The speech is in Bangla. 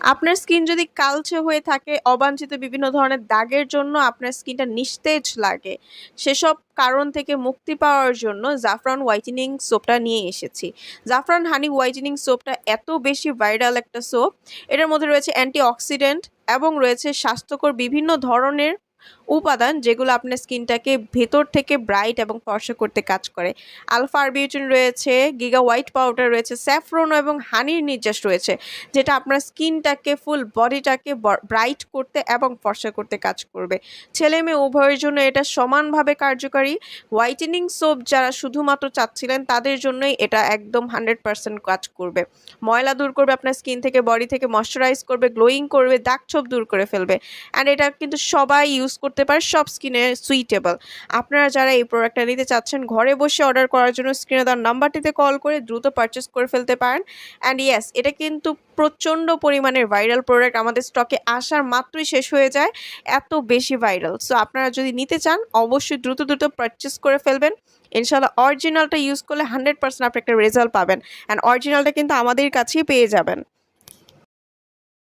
আপনার স্কিন যদি কালচে হয়ে থাকে, অবাঞ্ছিত বিভিন্ন ধরনের দাগের জন্য আপনার স্কিনটা নিস্তেজ লাগে। সেসব কারণ থেকে মুক্তি পাওয়ার জন্য জাফরান হোয়াইটেনিং সোপটা নিয়ে এসেছি। জাফরান হানি, হোয়াইটেনিং সোপটা এত বেশি ভাইরাল একটা সোপ। এটার মধ্যে রয়েছে অ্যান্টি অক্সিডেন্ট এবং রয়েছে স্বাস্থ্যকর বিভিন্ন ধরনের উপাদান যেগুলো আপনার স্কিনটাকে ভেতর থেকে ব্রাইট এবং ফর্সা করতে কাজ করে। আলফা আরবিউটিন রয়েছে, গিগা হোয়াইট পাউডার রয়েছে স্যাফরন এবং হানির নির্যাস রয়েছে, যেটা আপনার স্কিনটাকে, ফুল বডিটাকে ব্রাইট করতে এবং ফর্সা করতে কাজ করবে। ছেলে মেয়ে উভয়ের জন্য এটা সমানভাবে কার্যকারী। হোয়াইটেনিং সোপ যারা শুধুমাত্র চাচ্ছিলেন, তাদের জন্যই এটা একদম হান্ড্রেড পার্সেন্ট কাজ করবে। ময়লা দূর করবে আপনার স্কিন থেকে, বডি থেকে, ময়শ্চারাইজ করবে, গ্লোয়িং করবে দাগ ছোপ দূর করে ফেলবে। অ্যান্ড এটা কিন্তু সবাই ইউজ করতে পারে, সব স্কিনে সুইটেবল আপনারা যারা এই প্রোডাক্টটা নিতে চাচ্ছেন, ঘরে বসে অর্ডার করার জন্য স্ক্রিনে দেওয়ার নাম্বারটিতে কল করে দ্রুত পারচেস করে ফেলতে পারেন। অ্যান্ড ইয়েস এটা কিন্তু প্রচণ্ড পরিমাণের ভাইরাল প্রোডাক্ট আমাদের স্টকে আসার মাত্রই শেষ হয়ে যায়, এত বেশি ভাইরাল সো আপনারা যদি নিতে চান, অবশ্যই দ্রুত দ্রুত পারচেস করে ফেলবেন। ইনশাল্লাহ অরিজিনালটা ইউজ করলে হান্ড্রেড পার্সেন্ট আপনি একটা রেজাল্ট পাবেন। অ্যান্ড অরিজিনালটা কিন্তু আমাদের কাছেই পেয়ে যাবেন।